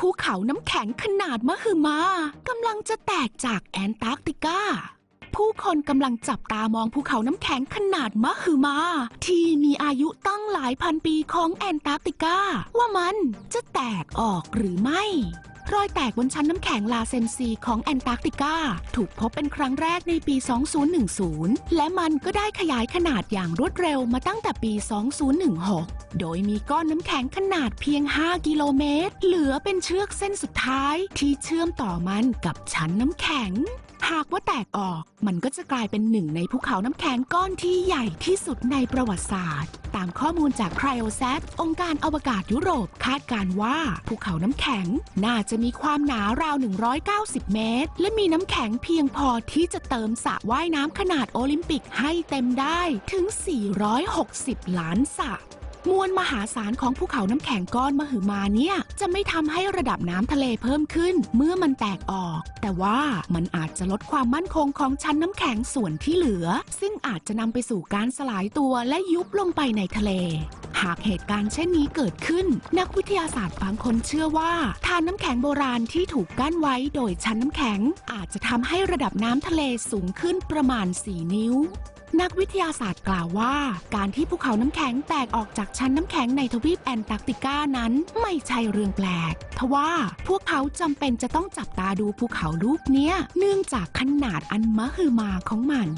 ภูเขาน้ำแข็งขนาดมหึมากำลังจะแตกจากแอนตาร์กติกาผู้คนกำลังจับตามองภูเขาน้ำแข็งขนาดมหึมา ที่มีอายุตั้งหลายพันปีของแอนตาร์กติกา ว่ามันจะแตกออกหรือไม่ รอยแตกบนชั้นน้ำแข็งลาเซนซีของแอนตาร์กติกาถูกพบเป็นครั้งแรกในปี 2010 และมันก็ได้ขยายขนาดอย่างรวดเร็วมาตั้งแต่ปี 2016 โดยมีก้อนน้ำแข็งขนาดเพียง 5 กิโลเมตร เหลือเป็นเชือกเส้นสุดท้ายที่เชื่อมต่อมันกับชั้นน้ำแข็ง หากว่าแตกออกมันก็จะกลายเป็นหนึ่งในภูเขาน้ำแข็งก้อนที่ใหญ่ที่สุดในประวัติศาสตร์ ตามข้อมูลจากไครโอแซองค์การอวกาศยุโรปคาดการว่าภูเขาน้ำแข็งน่าจะมีความหนาราว 190 เมตร และมีน้ำแข็งเพียงพอที่จะเติมสระว่ายน้ำขนาดโอลิมปิกให้เต็มได้ถึง 460 ล้านสระ มวลมหาศาลของภูเขาน้ำแข็งก้อนมหึมาเนี่ย จะไม่ทำให้ระดับน้ำทะเลเพิ่มขึ้นเมื่อมันแตกออก แต่ว่ามันอาจจะลดความมั่นคงของชั้นน้ำแข็งส่วนที่เหลือ ซึ่งอาจจะนำไปสู่การสลายตัวและยุบลงไปในทะเล หากเหตุการณ์เช่นนี้เกิดขึ้น นักวิทยาศาสตร์บางคนเชื่อว่าทานน้ำแข็งโบราณที่ถูกกั้นไว้โดยชั้นน้ำแข็ง อาจจะทำให้ระดับน้ำทะเลสูงขึ้นประมาณ 4 นิ้ว นักวิทยาศาสตร์กล่าวว่า การที่ภูเขาน้ำแข็งแตกออกจากชั้นน้ำแข็งในทวีปแอนตาร์กติกานั้นไม่ใช่เรื่องแปลก ทว่าพวกเขาจำเป็นจะต้องจับตาดูภูเขาลูกเนี้ยเนื่องจากขนาดอันมหึมาของมัน